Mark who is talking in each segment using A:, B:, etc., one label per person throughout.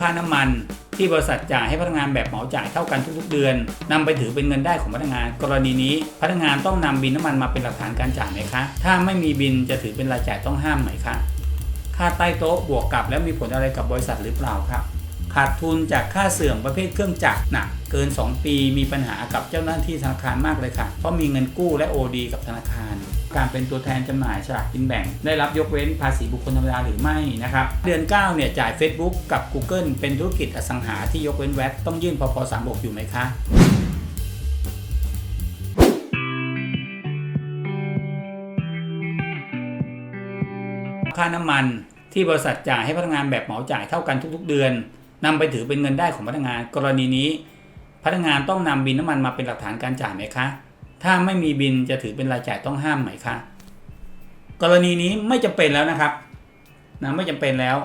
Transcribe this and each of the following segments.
A: ค่าน้ำมันที่บริษัทจ่ายให้พนักงานแบบเหมาจ่ายเท่ากันทุกๆเดือนนำไปถือเป็นเงินได้ของพนักงาน กรณีนี้ พนักงานต้องนำบินน้ำมันมาเป็นหลักฐานการจ่ายไหมคะ ถ้าไม่มีบินจะถือเป็นรายจ่ายต้องห้ามไหมคะ ค่าใต้โต๊ะบวกกับแล้วมีผลอะไรกับบริษัทหรือเปล่าครับ ขาดทุนจากค่าเสื่อมประเภทเครื่องจักรหนักเกิน 2 ปีมีปัญหากับเจ้าหน้าที่ธนาคารมากเลยค่ะ เพราะมีเงินกู้และ OD กับธนาคาร การเป็นตัวแทนจำหน่ายฉลากกินแบ่ง ได้รับยกเว้นภาษีบุคคลธรรมดาหรือไม่นะครับ เดือน 9 เนี่ยจ่าย Facebook กับ Google เป็นธุรกิจอสังหาที่ยกเว้นแวตต้องยื่นพพ36อยู่ไหมคะค่าน้ำมันที่บริษัทจ่ายให้พนักงานแบบเหมาจ่ายเท่ากันทุกๆเดือน นำไปถือเป็นเงินได้ของพนักงาน กรณีนี้ พนักงานต้องนำบินน้ำมันมาเป็นหลักฐานการจ่ายไหมคะ ถ้าไม่มีบินจะถือเป็นรายจ่ายต้องห้ามไหมคะ กรณีนี้ไม่จำเป็นแล้วนะครับนะไม่จำเป็นแล้ว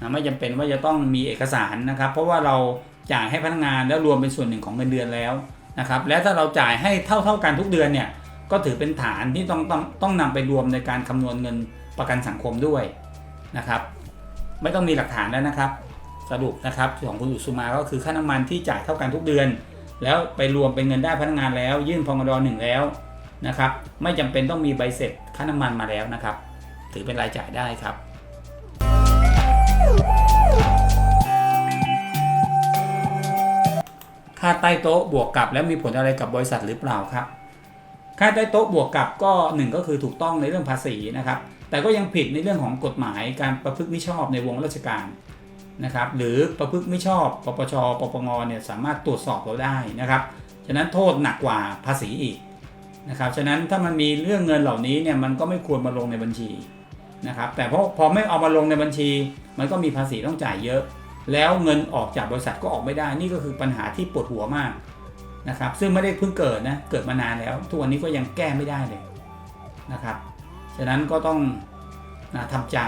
A: นะไม่จำเป็นว่าจะต้องมีเอกสารนะครับ เพราะว่าเราจ่ายให้พนักงานแล้วรวมเป็นส่วนหนึ่งของเงินเดือนแล้วนะครับ และถ้าเราจ่ายให้เท่าเท่าๆกันทุกเดือนเนี่ยก็ถือเป็นฐานที่ต้องต้องต้องนำไปรวมในการคำนวณเงินประกันสังคมด้วยนะครับ ไม่ต้องมีหลักฐานแล้วนะครับ สรุปนะครับของคุณอุสุมาก็คือค่าน้ำมันที่จ่ายเท่ากันทุกเดือน แล้วไปรวมเป็นเงินได้พนักงานแล้ว ยื่นพงดหนึ่งแล้วนะครับ ไม่จำเป็นต้องมีใบเสร็จค่าน้ำมันมาแล้วนะครับ ถือเป็นรายจ่ายได้ครับค่าใต้โต๊ะบวกกับแล้วมีผลอะไรกับบริษัทหรือเปล่าครับ ค่าใต้โต๊ะบวกกับก็หนึ่งก็คือถูกต้องในเรื่องภาษีนะครับ แต่ก็ยังผิดในเรื่องของกฎหมายการประพฤติมิชอบในวงราชการ นะครับหรือประพฤติไมิชอบปปชปปงเนี่ยสามารถตรวจสอบเราได้นะครับฉะนั้นโทษหนักกว่าภาษีอีกนะครับฉะนั้นถ้ามันมีเรื่องเงินเหล่านี้เนี่ยมันก็ไม่ควรมาลงในบัญชีนะครับแต่เพอพอไม่เอามาลงในบัญชี มันก็มีภาษีต้องจ่ายเยอะ แล้วเงินออกจากบริษัทก็ออกไม่ได้นี่ก็คือปัญหาที่ปวดหัวมากนะครับซึ่งไม่ได้เพิ่งเกิดนะเกิดมานานแล้ว ทุกวันนี้ก็ยังแก้ไม่ได้เลยนะครับฉะนั้นก็ต้องนะทำใจ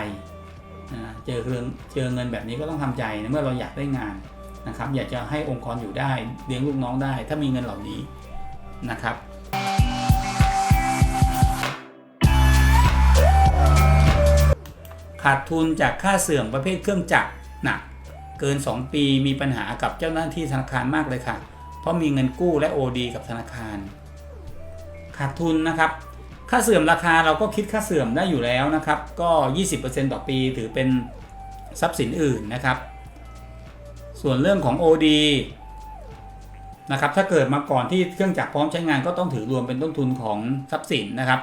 A: เจอเรื่องเจอเงินแบบนี้ก็ต้องทำใจนะเมื่อเราอยากได้งานนะครับ อยากจะให้องค์กรอยู่ได้เลี้ยงลูกน้องได้ ถ้ามีเงินเหล่านี้นะครับขาดทุนจากค่าเสื่อมประเภทเครื่องจักรหนักเกิน 2 ปีมีปัญหากับเจ้าหน้าที่ธนาคารมากเลยค่ะ เพราะมีเงินกู้และ OD กับธนาคาร ขาดทุนนะครับ ค่าเสื่อมราคาเราก็คิดค่าเสื่อมได้อยู่แล้วนะครับ ก็ 20%ต่อปีถือเป็นทรัพย์สินอื่นนะครับ ส่วนเรื่องของ OD นะครับ ถ้าเกิดมาก่อนที่เครื่องจักรพร้อมใช้งานก็ต้องถือรวมเป็นต้นทุนของทรัพย์สินนะครับ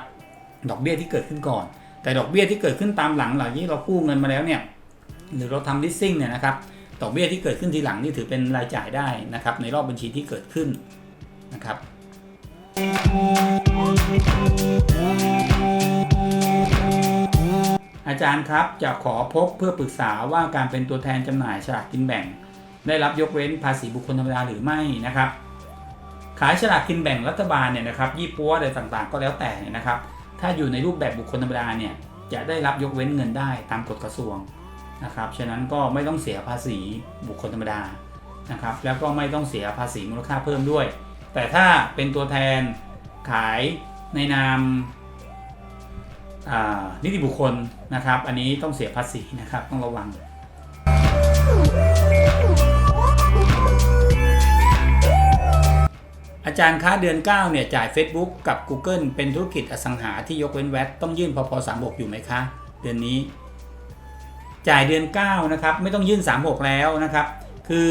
A: ดอกเบี้ยที่เกิดขึ้นก่อน แต่ดอกเบี้ยที่เกิดขึ้นตามหลังหลังที่เรากู้เงินมาแล้วเนี่ย หรือเราทำ leasing เนี่ยนะครับ ดอกเบี้ยที่เกิดขึ้นทีหลังนี่ถือเป็นรายจ่ายได้นะครับ ในรอบบัญชีที่เกิดขึ้นนะครับ อาจารย์ครับจะขอพบเพื่อปรึกษาว่าการเป็นตัวแทนจำหน่ายฉลากกินแบ่ง ได้รับยกเว้นภาษีบุคคลธรรมดาหรือไม่นะครับ ขายฉลากกินแบ่งรัฐบาลเนี่ยนะครับยี่ปัวอะไรต่างๆ ก็แล้วแต่เนี่ยนะครับ ถ้าอยู่ในรูปแบบบุคคลธรรมดาเนี่ยจะได้รับยกเว้นเงินได้ตามกฎกระทรวงนะครับ ฉะนั้นก็ไม่ต้องเสียภาษีบุคคลธรรมดานะครับ แล้วก็ไม่ต้องเสียภาษีมูลค่าเพิ่มด้วย แต่ถ้าเป็นตัวแทนขาย ในนามานิติบุคคลนะครับ อันนี้ต้องเสียภาษีนะครับต้องระวังอาจารย์ค้าเดือน 9 เนี่ยจ่าย Facebook กับ Google เป็นธุรกิจอสังหาที่ยกเว้นแวตต้องยื่นพพ36อยู่ไหมคะ เดือนนี้ จ่ายเดือน 9 นะครับ ไม่ต้องยื่น 36 แล้วนะครับ คือ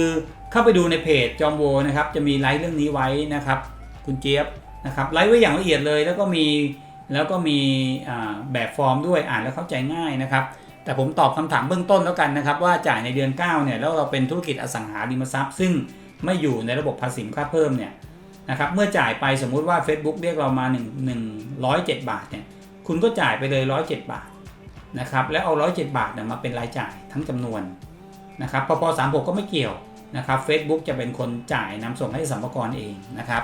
A: เข้าไปดูในเพจจอมโวนะครับ จะมีไลฟ์เรื่องนี้ไว้นะครับ คุณเจี๊ยบ นะครับไลฟ์ไว้อย่างละเอียดเลย แล้วก็มีแล้วก็มีแบบฟอร์มด้วยอ่านแล้วเข้าใจง่ายนะครับ แต่ผมตอบคำถามเบื้องต้นแล้วกันนะครับ ว่าจ่ายในเดือน 9 เนี่ยแล้วเราเป็นธุรกิจอสังหาริมทรัพย์ ซึ่งไม่อยู่ในระบบภาษีค่าเพิ่มเนี่ยนะครับเมื่อจ่ายไปสมมุติว่า Facebook เรียกเรามา 1 107 บาทเนี่ยคุณก็จ่ายไปเลย 107 บาทนะครับแล้วเอา 107 บาทเนี่ยมาเป็นรายจ่ายทั้งจำนวนนะครับพอพ36ก็ไม่เกี่ยวนะครับ Facebook จะเป็นคนจ่ายนำส่งให้สัมภาระเองนะครับ